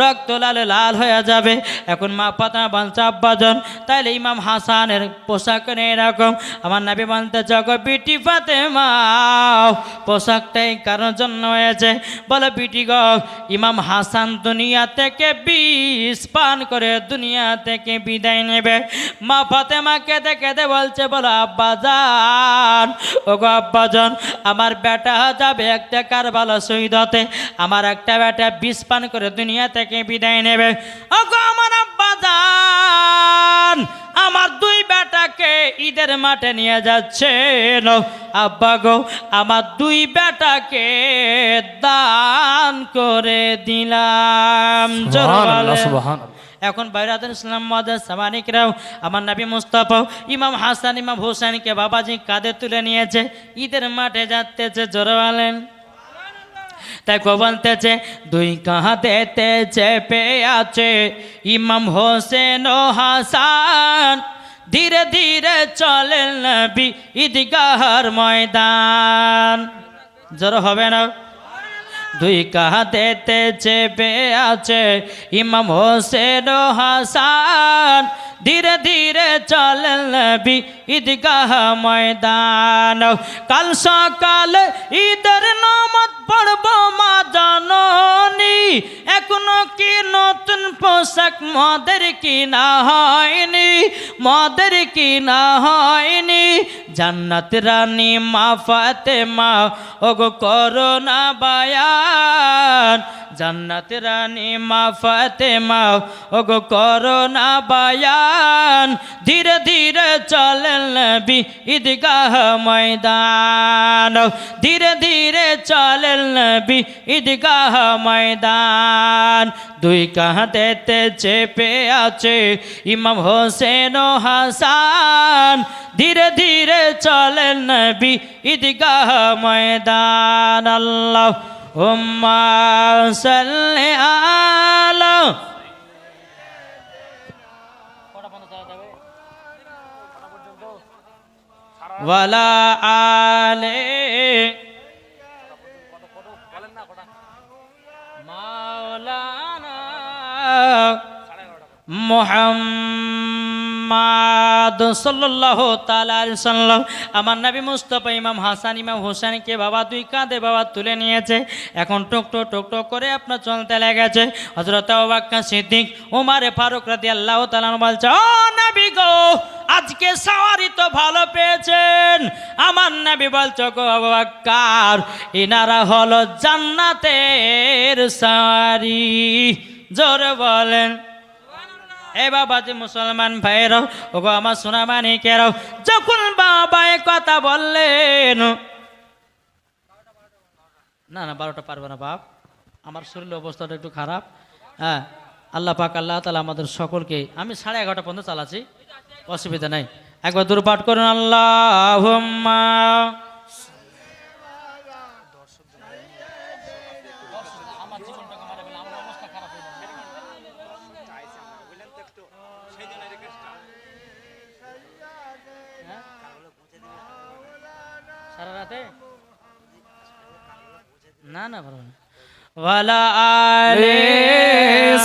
রক্ত লাল লাল হয়ে যাবে। এখন মা পাতা আব্বাজন তাইলে ইমাম হাসানের পোশাক নেই এরকম। আমার নাবি বানতে জগ বিটি ফাতে মা পোশাকটাই কারোর জন্য হয়েছে। বলে, বিটি গ, ইমাম হাসান দুনিয়া থেকে বিষ পান করে, দুনিয়া থেকে বিদায় নেবে। মা ফাতেমা কেঁদে কেঁদে বলছে, বলো আব্বাজান ও গো আব্বাজান আমার বেটা যাবে একটা কারবালা শহীদ হতে আমার একটা বেটা বিষ পান করে দুনিয়া থেকে বিদায় নেবে। ও গো আমার আব্বাজান আমার দুই বেটাকে ঈদের মাঠে নিয়ে যাচ্ছেন আব্বা গো আমার দুই বেটাকে দান করে দিলাম। এখন বাইরাতুল ইসলাম মহাদাস সামানিকরাও আমার নবী মুস্তাফা ইমাম হাসান ইমাম হোসেনকে বাবাজি কাঁধে তুলে নিয়েছে। ঈদের মাঠে যাতেছে জোরে বলেন। তাই কো বলতেছে, দুই কাঁধেতে চেপে আছে ইমাম হোসেন ও হাসান। ধীরে ধীরে চলেন নবী ঈদগাহর ময়দান। জোর হবে না? দুই কাঁধেতে চেপে আছে ইমাম হোসেন ও হাসান। ধীরে ধীরে চলেন নবী ঈদগাহ ময়দান। কাল সকালে ঈদের নামাজ পড়ব মা জাননি। এখনও কি নতুন পোশাক মদের কিনা হয়নি? মদের কিনা হয়নি? জান্নাত রানী মা ফাতেমা, ওগো করোনা বায়ান। জান্নাত রানী, মা ফাতেমা, ওগো করোনা বায়ান, ধীরে ধীরে চলেন নবী ঈদগাহ ময়দান। ধীরে ধীরে চলেন নবী ঈদগাহ ময়দান। দুই কাঁধেতে চেপে আছে ইমাম হোসেন ও হাসান। ধীরে ধীরে চলেন নবী ঈদগাহ ময়দান। আল্লাহ হুম্মা সাল্লি আলা ওয়ালা আলে মাওলানা মোহাম্মদ সাল্লাহ সাল্লাম আমার নবী মুস্তফা, ইমাম হাসান, ইমাম হোসেনকে বাবা দুই কাঁধে বাবা তুলে নিয়েছে। এখন টুক টুক টুক টুক করে আপনার চলতে লেগেছে। হজরত অবাক্কা সিদ্দিক, উমারে ফারুক রাদি আল্লাহ তালান বলছে, ও নবী গো, আজকে সাওয়ারি তো ভালো পেয়েছেন। আমার নবী বলছো, গো অবাক্কার ইনারা হলো জান্নাতের সাওয়ারি। জোরে বলেন। এ বাবা যে মুসলমান ভাইয়েরাও, ওগো আমার সোনা মানিকেরাও যখন বাবা কথা বললেন, না না, বারোটা পারবে না বাপ। আমার শরীরের অবস্থাটা একটু খারাপ। হ্যাঁ আল্লাহ পাক, আল্লাহ তালা আমাদের সকলকে, আমি সাড়ে এগারোটা পর্যন্ত চালাচ্ছি। অসুবিধা নাই। একবার দূর পাঠ করুন আল্লাহ না না পারব না। ওয়ালা আলে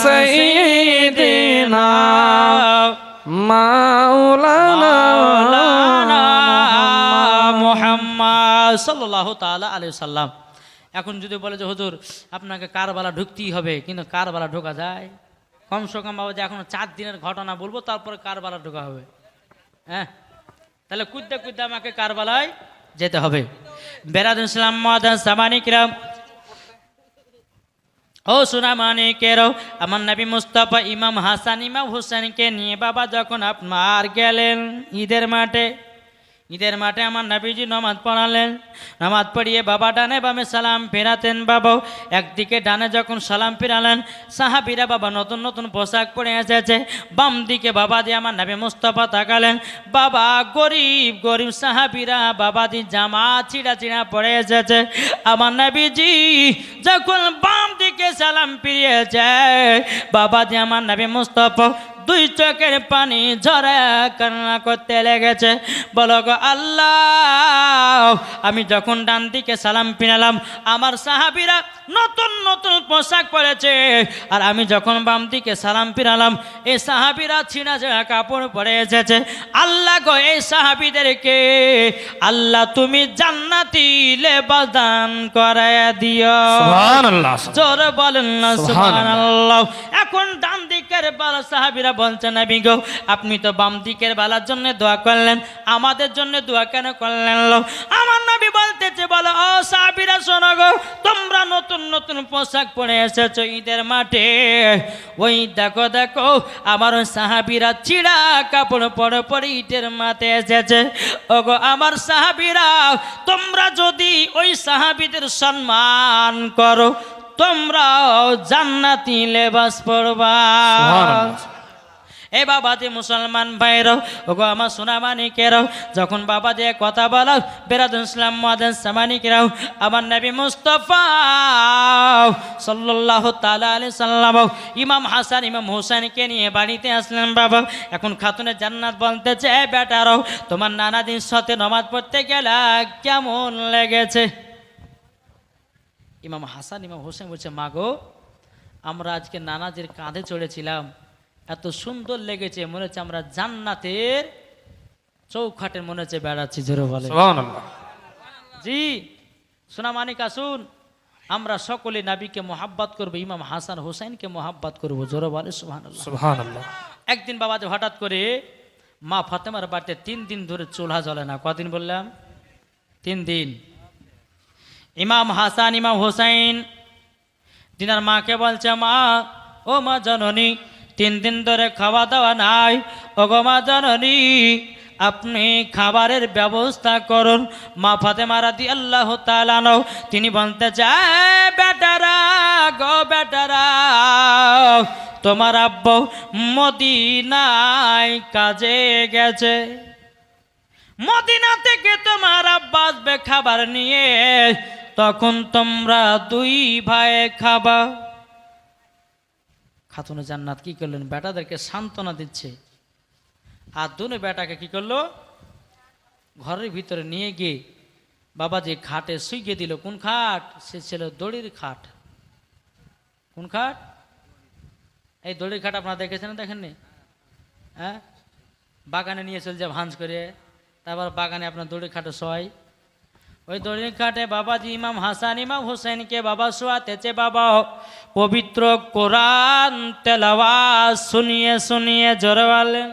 সাইয়্যিদিনা মাওলানা মাওলানা মুহাম্মদ। সাল্লাল্লাহু তাআলা আলাইহি সাল্লাম। এখন যদি বলে যে হুজুর আপনাকে কারবালা ঢুকতেই হবে কিন্তু কারবালা ঢোকা যায়? কমসে কম বাবা যে এখন চার দিনের ঘটনা বলব তারপরে কারবালা ঢোকা হবে। হ্যাঁ? তাহলে কুদ্দে কুদ্দে আমাকে কারবালায় যেতে হবে। বেরাদ ইসলাম মহাদান সামানিকরাম ও সোনা কেরো, আমার নবী মুস্তফা ইমাম হাসান, ইমাম হুসেনকে নিয়ে বাবা যখন আপনার গেলেন ঈদের মাঠে ঈদের মাঠে আমার নবীজি নমাজ পড়ালেন। নামাজ পড়িয়ে বাবা ডানে বামে সালাম ফেরাতেন বাবা। একদিকে ডানে যখন সালাম ফেরালেন, সাহাবিরা বাবা নতুন নতুন পোশাক পরে এসেছে। বাম দিকে বাবা দিয়ে আমার নবী মুস্তফা তাকালেন। বাবা, গরিব গরিব সাহাবিরা বাবা দি জামা ছিঁড়া ছিঁড়া পরে এসেছে। আমার নবীজি যখন বাম দিকে সালাম ফিরিয়েছে, বাবা দি আমার নবী মুস্তফা দুই চোখের পানি ঝরে কান্না করতে লেগেছে। বলো গো আল্লাহ, আমি যখন ডান দিকে সালাম পিনালাম, আমার সাহাবিরা নতুন নতুন পোশাক পরেছে। আর আমি যখন বাম দিকে সালাম ফিরালাম এই সাহাবিরা ছিঁড়া ছেঁড়া কাপড় পরে এসেছে। আল্লাহ গো এই সাহাবিদেরকে আল্লাহ তুমি জান্নাতি লেবাস দান করায় দিও। সুবহানাল্লাহ জোর বলেন না সুবহানাল্লাহ। এখন ডান দিকের বালা সাহাবিরা বলছেন নবী গো আপনি তো বাম দিকের বালার জন্য দোয়া করলেন আমাদের জন্য দোয়া কেন করলেন? আমার নবী বলতেছে বলো ও সাহাবিরা শোনো গো তোমরা নতুন নতুন নতুন পোশাক পরে এসেছ ঈদের মাঠে, ওই দেখো দেখো, আমার সাহাবিরা চিড়া কাপড় পরে পরে ঈদের মাঠে এসেছে ওগো, আমার সাহাবিরা, তোমরা যদি ওই সাহাবিদের সম্মান করো, তোমরাও জান্নাতি লেবাস সুবহানাল্লাহ। এ বাবা যে মুসলমান ভাইরাও ওগো আমার সোনামানি সোনামানিকেরাও যখন বাবা যে কথা বলো বেরাদুল ইসলাম মাদান সামানিকেরাও আমার নবী মুস্তফা সাল্লাল্লাহ তাআলা আলাইহি সাল্লাম, ইমাম হাসান, ইমাম হোসেনকে নিয়ে বাড়িতে আসলেন বাবা। এখন খাতুনের জান্নাত বলতেছে, "এ বেটারাও তোমার নানা দিন সাথে নমাজ পড়তে গেলে কেমন লেগেছে? ইমাম হাসান, ইমাম হোসেন বলছে, মাগো, আমরা আজকে নানাজের কাঁধে চড়েছিলাম। এত সুন্দর লেগেছে মনে হচ্ছে আমরা জান্নাতের চৌখাটের মনে হচ্ছে বেড়াচ্ছি জোরে বলে জি সোনা মানিক আসুন। আমরা সকলে নাবিকে মোহাব্বত করব ইমাম হাসান হোসেনকে মোহাব্বত করব জোরে বলে সুহান একদিন বাবা যে হঠাৎ করে মা ফাতেমার বাড়িতে তিন দিন ধরে চুলহা জ্বলে না কদিন বললাম? তিন দিন। ইমাম হাসান ইমাম হোসাইন দিনার মাকে বলছে মা ও মা জননী তিন দিন ধরে খাওয়া দাওয়া নাই। গো জননী, আপনি খাবারের ব্যবস্থা করুন। মা ফাতেমা রাদি আল্লাহ তালানো তিনি বলতে চায়, বেটারা গো বেটারা, তোমার আব্বু মদিনায় কাজে গেছে। মদিনা থেকে তোমার আব্বা আসবে খাবার নিয়ে, তখন তোমরা দুই ভাই খাবা। খাতুনে জান্নাত কি করলেন? বেটাদেরকে সান্ত্বনা দিচ্ছে। আর দুনে বেটাকে কি করল? ঘরের ভিতরে নিয়ে গিয়ে বাবাজি খাটে শুইয়ে দিল। কোন খাট? সে ছিল দড়ির খাট। কোন খাট? এই দড়ির খাট আপনারা দেখেছেন দেখেননি? হ্যাঁ? বাগানে নিয়ে চলে যায় ভাঁজ করে। তারপর বাগানে আপনার দড়ির খাটে শোয়। ওই দলিল খাটে বাবাজি ইমাম হাসান, ইমাম হোসেনকে বাবা শোয়াতেছে, বাবা পবিত্র কোরআন তেলাওয়া শুনিয়ে শুনিয়ে জোরে বলেন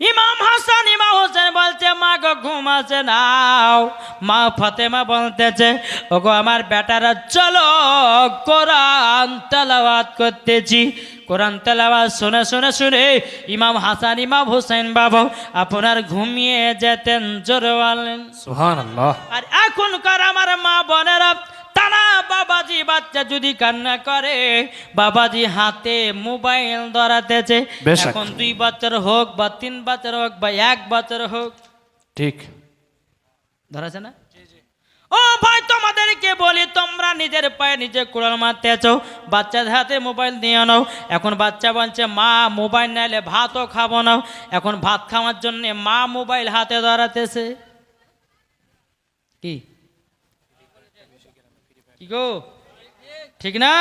ইমাম হাসান ইমাম হোসেন বলছে মা গো ঘুম আছে নাও মা ফাতেমা বলতেছে ওগো আমার বেটারা চলো কোরআন তেলাওয়াত করতেছি। কোরআন তেলাওয়াত শুনে শুনে শুনে ইমাম হাসান ইমাম হোসেন বাবা আপনার ঘুমিয়ে যেতেন জোরে বলেন সুবহানাল্লাহ। আর এখনকার আমার মা বোনেরা তারা বাবাজি বাচ্চা যদি কান্না করে বাবাজি হাতে মোবাইল ধরাতেছে। এখন দুই বছর হোক বা তিন বছর হোক বা এক বছর হোক। ঠিক। ধরাছে না? ও ভাই তোমাদেরকে বলি তোমরা নিজের পায়ে নিজে কুড়াল মারতেছো বাচ্চাদের হাতে মোবাইল দিয়ে নাও। এখন বাচ্চা বলছে মা মোবাইল নাইলে ভাতও খাব না। এখন ভাত খাওয়ার জন্য মা মোবাইল হাতে ধরাতেছে। কি? কি গো? ঠিক না?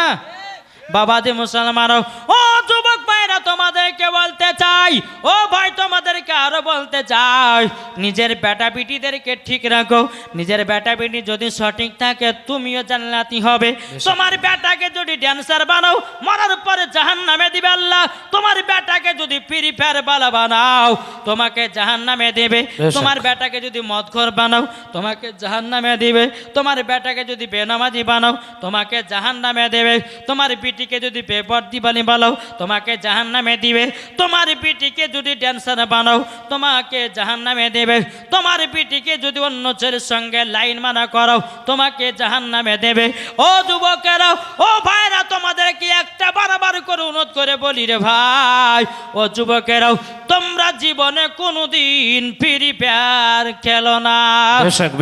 বাবা বাবাজি মুসলমান ও যুবক ভাইরা তোমাদেরকে বলতে চাই ও ভাই তোমাদেরকে আরও বলতে চাই নিজের বেটা বিটিদেরকে ঠিক রাখো নিজের বেটা বিটি যদি সঠিক থাকে তুমিও জান্নাতি হবে। তোমার বেটাকে যদি ড্যান্সার বানাও মরার পরে জাহান নামে দিবে আল্লাহ। তোমার বেটাকে যদি ফ্রি ফায়ার বালা বানাও তোমাকে জাহান নামে দেবে তোমার বেটাকে যদি মদখর বানাও তোমাকে জাহান নামে দিবে। তোমার বেটাকে যদি বেনামাজি বানাও তোমাকে জাহান নামে দেবে। তোমার বিটিকে যদি বেপর্দি বানি বানাও তোমাকে জাহান নামে দিবে। তোমার বিটিকে যদি ড্যান্সার বানাও তোমাকে জাহান নামে দেবে। তোমার বিটিকে যদি অন্য ছেলের সঙ্গে লাইন মানা করাও তোমাকে জাহান নামে দেবে। ও যুবকেরা ও ভাইরা তোমাদেরকে একটা বারবার করে অনুরোধ করে বলি রে ভাই ও যুবকেরাও তোমরা জীবনে কোনোদিন ফ্রি ফায়ার খেলো না।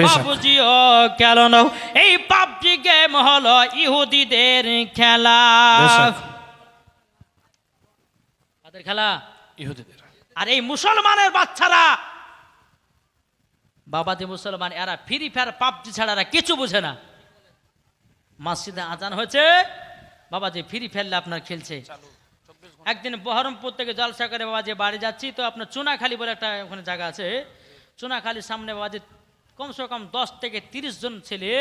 বাবুজিও খেলো না। এই পাবজি গেম হলো ইহুদিদের খেলা। খেলা? ইহুদিদের। আর এই মুসলমানের বাচ্চারা বাবা যে মুসলমান এরা ফ্রি ফায়ার পাবজি ছাড়া এরা কিছু বুঝে না। মসজিদে আজান হয়েছে বাবা যে ফ্রি ফেললে আপনার খেলছে। একদিন বহরমপুর থেকে জলসা করে বাবা যে বাড়ি যাচ্ছি তো আপনার চুনাখালি বলে একটা ওখানে জায়গা আছে। চুনাখালির সামনে বাবা যে কমসে কম দশ থেকে তিরিশ জন ছেলে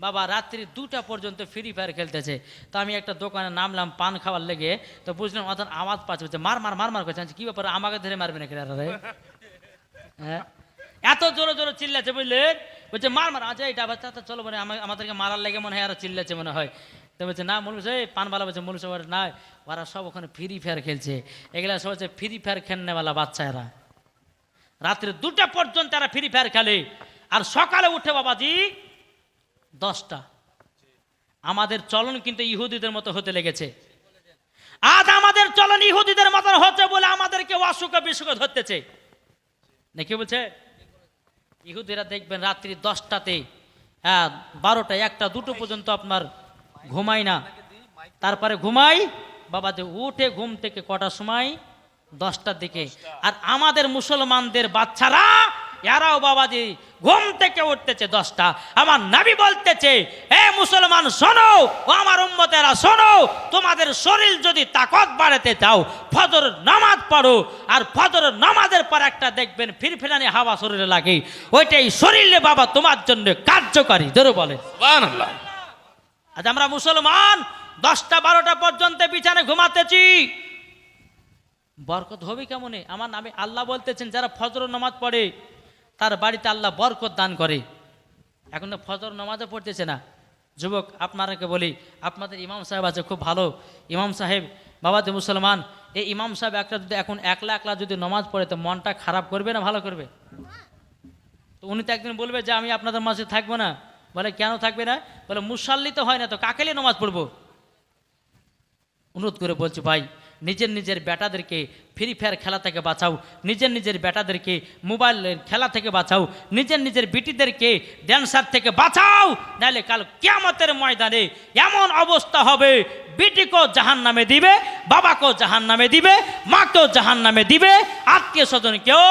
বাবা রাত্রি দুটা পর্যন্ত ফ্রি ফায়ার খেলতেছে। তো আমি একটা দোকানে নামলাম পান খাওয়ার লেগে, তো বুঝলাম অতন আওয়াজ পাচ্ছে মার মার মার মার করছে। কি ব্যাপার, আমাকে ধরে মারবে না হ্যাঁ। এত জোরে জোরে চিল্লাছে বুঝলেন? বলছে, মার মার আচ্ছা এটা বাচ্চা তো চলো মানে আমা- আমাদেরকে মারার লেগে মনে হয় আরও চিল্লাছে মনে হয়। তো বলছে, না মনে হচ্ছে পানবালা বলছে মনে হচ্ছে না ওরা সব ওখানে ফ্রি ফায়ার খেলছে। এগুলা সব হচ্ছে ফ্রি ফায়ার খেলনেওয়ালা বাচ্চা এরা রাত্রে দুটা পর্যন্ত এরা ফ্রি ফায়ার খেলে। আর সকালে উঠে বাবাজি দশটা। আমাদের চলন কিন্তু ইহুদিদের মতো হতে লেগেছে। আজ আমাদের চলন ইহুদিদের মতন হচ্ছে বলে আমাদেরকে অসুখ বিসুখ ধরতেছে। নাকি বলছে? ইহুদিরা দেখবেন রাত্রি দশটাতে হ্যাঁ বারোটা, একটা, দুটো পর্যন্ত আপনার ঘুমাই না। তারপরে ঘুমাই বাবা যে উঠে ঘুম থেকে কটার সময়? দশটার দিকে। আর আমাদের মুসলমানদের বাচ্চারা এরাও বাবাজি ঘুম থেকে উঠতেছে দশটা। আমার নাবি বলতেছে হে মুসলমান শোনো ও আমার উম্মতেরা শোনো তোমাদের শরীর যদি তাকত বাড়াতে চাও ফজর নামাজ পড়ো আর ফজর নামাজের পর একটা দেখবেন ফিরফিরানি হাওয়া শরীরে লাগে। ওইটাই শরীরে বাবা তোমার জন্য কার্যকারী ধরো বলে। আজ আমরা মুসলমান দশটা বারোটা পর্যন্ত বিছানে ঘুমাতেছি। বরকত হবে কেমনে? আমার নামে আল্লাহ বলতেছেন যারা ফজর নামাজ পড়ে তার বাড়িতে আল্লাহ বরকত দান করে। এখন তো ফজর নামাজও পড়তেছে না। যুবক, আপনারাকে বলি, আপনাদের ইমাম সাহেব আছে, খুব ভালো। ইমাম সাহেব বাবা যে মুসলমান, এই ইমাম সাহেব একটা যদি এখন একলা একলা যদি নামাজ পড়ে, তো মনটা খারাপ করবে না ভালো করবে? তো উনি তো একদিন বলবে যে, আমি আপনাদের মাঝে থাকব না। বলে, কেন থাকবে না? বলে, মুসাল্লি তো হয় না, তো কাকেলে নামাজ পড়ব? অনুরোধ করে বলছি, ভাই নিজের নিজের বেটাদেরকে ফ্রি ফায়ার খেলা থেকে বাঁচাও, নিজের নিজের বেটাদেরকে মোবাইল খেলা থেকে বাঁচাও, নিজের নিজের বিটিদেরকে ড্যান্সার থেকে বাঁচাও, নাহলে কাল কিয়ামতের ময়দানে এমন অবস্থা হবে, বিটিকেও জাহান নামে দিবে, বাবাকেও জাহান নামে দিবে, মাকেও জাহান নামে দিবে, আত্মীয় স্বজনকেও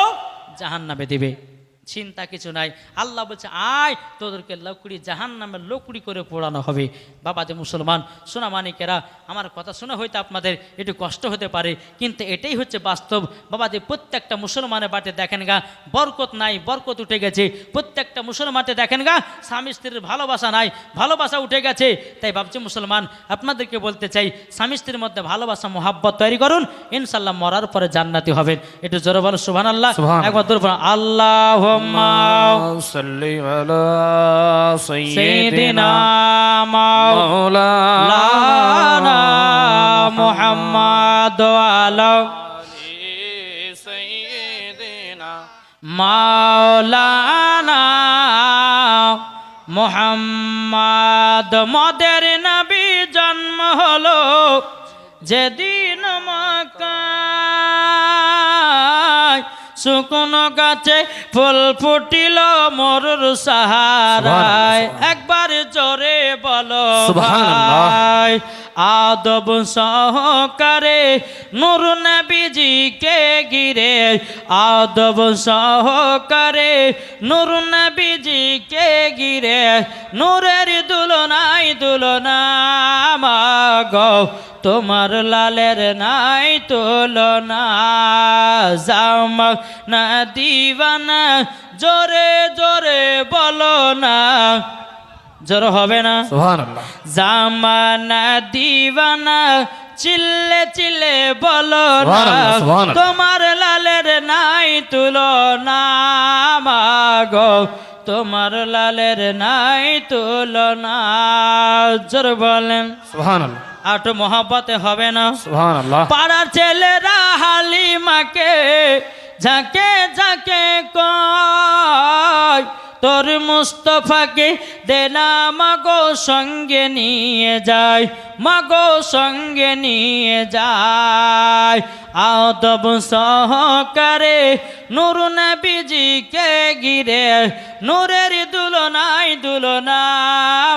জাহান নামে দিবে। চিন্তা কিছু নাই। আল্লাহ বলছে আয় তোদেরকে লকুড়ি জাহান নামে লকুড়ি করে পোড়ানো হবে। বাবা যে মুসলমান সোনা মানিকেরা আমার কথা শুনে হয়তো আপনাদের একটু কষ্ট হতে পারে কিন্তু এটাই হচ্ছে বাস্তব। বাবা যে প্রত্যেকটা মুসলমানের বাটে দেখেন গা বরকত নাই বরকত উঠে গেছে। প্রত্যেকটা মুসলমানতে দেখেন গা স্বামী স্ত্রীর ভালোবাসা নাই ভালোবাসা উঠে গেছে। তাই ভাবছি মুসলমান আপনাদেরকে বলতে চাই স্বামী স্ত্রীর মধ্যে ভালোবাসা মোহাব্বত তৈরি করুন ইনশাল্লাহ মরার পরে জান্নাতি হবেন। একটু জোরে বলো সুবহান আল্লাহ। একবার আল্লাহ صل على سيدنا سيدنا مولانا مولانا محمد وعلى سيدنا মাওলানা মোহাম্মদ মদের নবী জন্ম হলো যেদিন মক্কায় শুকনো গাছে ফুল ফুটিল মরুর সাহারায়। একবার জোরে বলো। ভাই আদব সহকারে নূর নবীজিকে গিরে আদব সহকারে নূর নবীজিকে গিরে নূরের দুলনাই দুলনা মাগো। তোমার লালের নাই তুলনা। জামক না দিবানা জোরে জোরে বলো না। জোর হবে না? জামানা দিবানা চিল্লে চিল্লে বলো না। তোমার লালের নাই তুলনা। মাগো তোমার লালের নাই তুলনা। জোর বলেন। সুবহানাল্লাহ। আটো মহাব্বতে হবে না। সুবহানাল্লাহ। পাড়ার ছেলেরা হালিমাকে ঝাঁকে ঝাঁকে কয়, তোর মুস্তফাকে দেনা মাগো সঙ্গে নিয়ে যায় মাগো সঙ্গে নিয়ে যায় আদব সহকারে নুর নবীজিকে গিরে নূরের দুলনাই দুলনা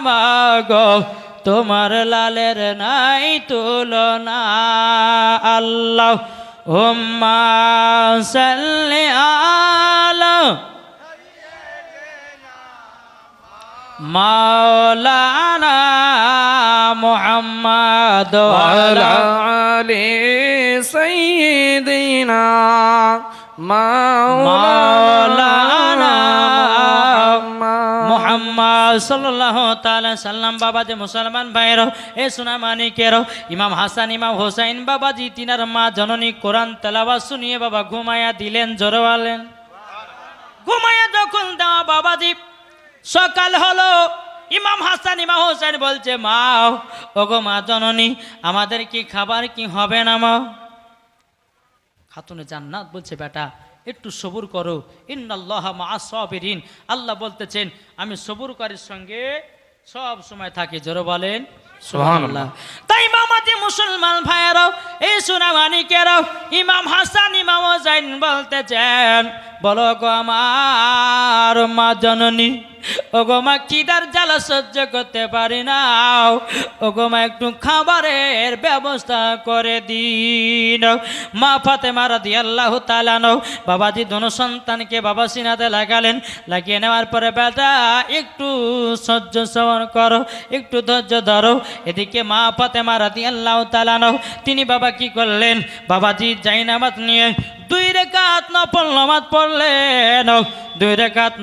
মাগো, তোমার লালের নাই তুলনা, আল্লাহ اللهم صل على مولانا محمد وعلى آل سيدنا مولانا সাল্লাহ তাআলা সাল্লাম বাবা যে মুসলমান ভাইয়ের এ সোনা মানিকের ইমাম হাসান, ইমাম হোসাইন বাবাজি, তিনার মা জননী কোরআন তেলাওয়াত শুনিয়ে বাবা ঘুমায়া দিলেন, জোরওয়ালেন। ঘুমায়া যখন দেওয়া বাবাজি, সকাল হলো, ইমাম হাসান, ইমাম হোসেন বলছে, মা, ওগো মা জননী, আমাদের কি খাবার, কি হবে না মা? খাতুনে জান্নাত বলছে, বেটা একটু সবুর করো। ইন্নাল্লাহ মা আল্লাহ বলতেছেন আমি সবুরকারীর সঙ্গে সব সময় থাকি। জোর বলেন। তাই মামাজি মুসলমান ভাইয়েরাও এই সুনামানিকেরাও ইমাম হাসান ইমাম হোসাইন বলতেছেন বলো গো আমার মা জননী ও গো মা খিদার জ্বালা সহ্য করতে পারি না? ওগো মা, একটু খাবারের ব্যবস্থা করে দিন। মা ফাতেমা রাদি আল্লাহ তালানো বাবাজি দোনো সন্তানকে বাবা সিনাতে লাগালেন। লাগিয়ে নেওয়ার পরে বেটা, একটু সহ্য সবর করো, একটু ধৈর্য ধরো। এদিকে মা ফাতেমা রাদি আল্লাহ তালানো তিনি বাবা কি করলেন? বাবাজি জাইনামাত নিয়ে দুই রেখাত নফল নামাজ পড়লেন। দুই রেখাত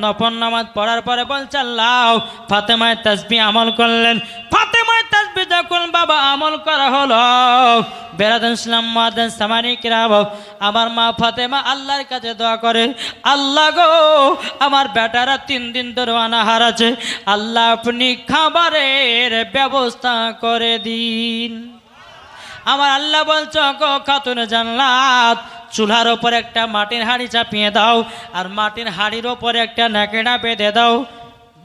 নামাজ পড়ার পরে বলছে আল্লাহ ফাতেমায় তাসবি আমল করলেন। ফাতেমায় তাসবি যখন বাবা আমল করা হলো, বেরাদন ইসলাম মাদান সামানিক রাব আমার মা ফাতেমা আল্লাহর কাছে দোয়া করে, আল্লাহ গো, আমার বেটারা তিন দিন ধরে অনাহার আছে, আল্লাহ আপনি খাবারের ব্যবস্থা করে দিন। আমার আল্লাহ বলছ গো খাতুন জানলাত চুলার ওপর একটা মাটির হাঁড়ি চাপিয়ে দাও, আর মাটির হাঁড়ির ওপরে একটা নাকেড়া বেঁধে দাও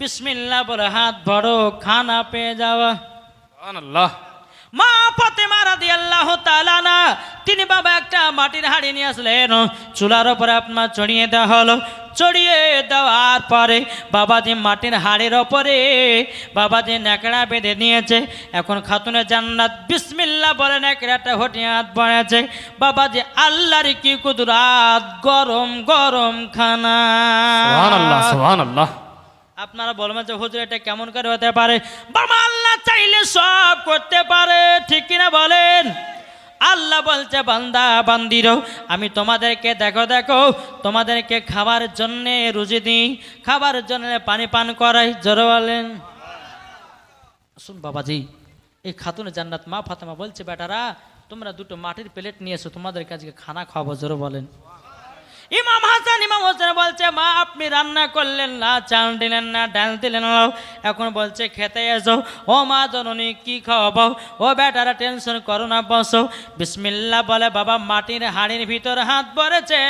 বিসমিল্লা পরে হাত ভরো খানা পেয়ে যাওয়া। আল্লাহ মা ফাতেমা রাদিয়াল্লাহু তাআলা না তিনি বাবা একটা মাটির হাড়ি নিয়ে আসলেন। চুলার ওপরে আপনার চড়িয়ে দেওয়া হলো। চড়িয়ে দেওয়ার পরে বাবা যে মাটির হাড়ির ওপরে বাবা যে ন্যাকড়া বেঁধে নিয়েছে। এখন খাতুনে জান্নাত বিসমিল্লা বলে ন্যাকড়াটা হটিয়ে হাত বাড়াচ্ছে যে আল্লাহর কি কুদুরাত? গরম গরম খানা। সুবহানাল্লাহ। আপনারা বলবেন যে হুজুর, এটা কেমন করে হতে পারে? বাবা, আল্লাহ চাইলে সব করতে পারে, ঠিক কিনা বলেন? আল্লাহ বলছে, বান্দা, বান্দিরও, আমি তোমাদেরকে দেখো দেখো, তোমাদেরকে খাবার জন্য রুজি দিই, খাবার জন্য পানি পান করাই, জোরে বলেন। শুন বাবাজি, এই খাতুনে জান্নাত মা ফাতেমা বলছে, বেটারা, তোমরা দুটো মাটির প্লেট নিয়ে এসো তোমাদের কাছে খানা খাওয়াবো, জোরে বলেন। ইমাম হাসান, ইমাম হোসেন বলছে, মা আপনি রান্না করলেন না, চাল দিলেন না, ডাল দিলেন না, এখন বলছে খেতে এসো। ও মা জননী, কি খাওয়াবো ও বেটারা, টেনশন করো না, বসো। বিসমিল্লা বলে, বাবা, মাটির হাড়ির ভিতর হাত পড়েছে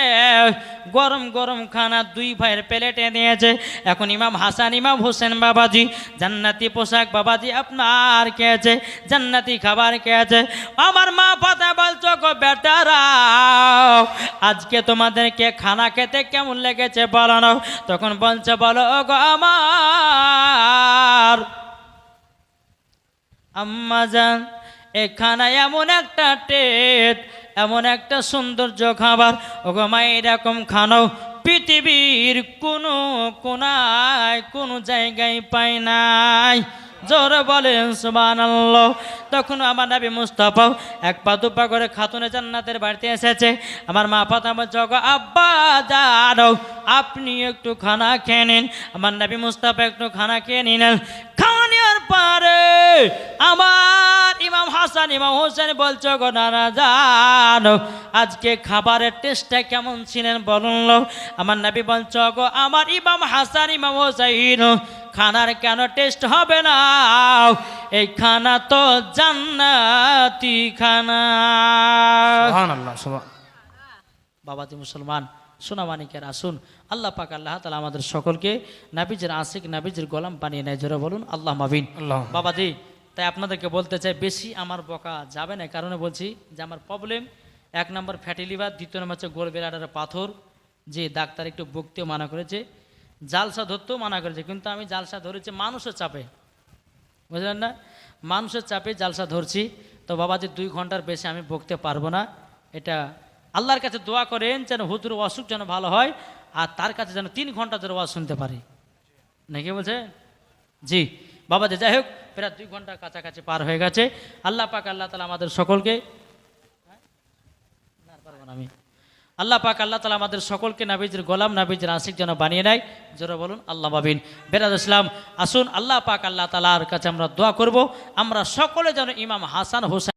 গরম গরম খানা দুই ভাইয়ের প্লেটে দিয়েছে এখন ইমাম হাসান, ইমাম হোসেন বাবাজি, জান্নাতি পোশাক বাবাজি আপনার খেয়েছে, জান্নাতি খাবার খেয়েছে। আমার মা পাতা বলছো গো বেটারা, আজকে তোমাদেরকে খানা খেতে কেমন লেগেছে বলো না তখন বলছে, বলো গো আমার আম্মা যান, এখানে এমন একটা টেট, এমন একটা সৌন্দর্য খাবার, ওগো মা, এরকম খানো পৃথিবীর কোনো কোনায়, কোনো জায়গায় পায় নাই। জোরে বলেন, সুবহানাল্লাহ। তখন আমার নবী মুস্তাফা এক পা দুপা করে খাতুনে জান্নাতের বাড়িতে এসেছে। আমার মা পাতা জগ আব্বা, জানো, আপনি একটু খানা খেয়ে নিন। আমার নবী মুস্তাফা একটু খানা খেয়ে নিলেন। পারে। আমার ইমাম হাসান ইমাম হোসেন বলছো গো নানা জান আজকে খাবারের টেস্টটা কেমন ছিলেন বলুন আমার নাবি বলছো গো আমার ইমাম হাসান ইমাম হোসেন খানার কেন টেস্ট হবে না? এই খানা তো জান্নাতি খানা। বাবাজি মুসলমান সোনামানিকের আসুন। আল্লাহ পাক আল্লাহ তালা আমাদের সকলকে নাবিজের আশিক নাবিজের গোলাম বানিয়ে নেয়। জোরে বলুন আল্লাহ মাবিন বাবা দি তাই আপনাদেরকে বলতে চাই বেশি আমার বকা যাবে না কারণে বলছি যে আমার প্রবলেম এক নম্বর ফ্যাটি লিভার দ্বিতীয় নম্বর হচ্ছে গোল বেলাডার পাথর যে ডাক্তার একটু বকতেও মানা করেছে জালসা ধরতেও মানা করেছে কিন্তু আমি জালসা ধরেছি মানুষের চাপে। বুঝলেন না? মানুষের চাপে জালসা ধরছি। তো বাবা যে দুই ঘণ্টার বেশি আমি বকতে পারব না এটা আল্লাহর কাছে দোয়া করেন যেন হুতুর অসুখ যেন ভালো হয়, আর তার কাছে যেন তিন ঘণ্টা ধরে ওয়াজ শুনতে পারি। নাকি বলছে? জি। বাবা যে যাই হোক, প্রায় দুই ঘণ্টা কাছাকাছি পার হয়ে গেছে। আল্লাহ পাক, আল্লাহ তালা আমাদের সকলকে আমি। আল্লাহ পাক, আল্লাহ তালা আমাদের সকলকে নাবিজের গোলাম, নাবিজের আশিক যেন বানিয়ে নেয়। জোরে বলুন, আল্লাহ বাবিন বেরাদ ইসলাম, আসুন আল্লাহ পাক, আল্লাহ তালার কাছে আমরা দোয়া করব। আমরা সকলে যেন ইমাম হাসান হোসেন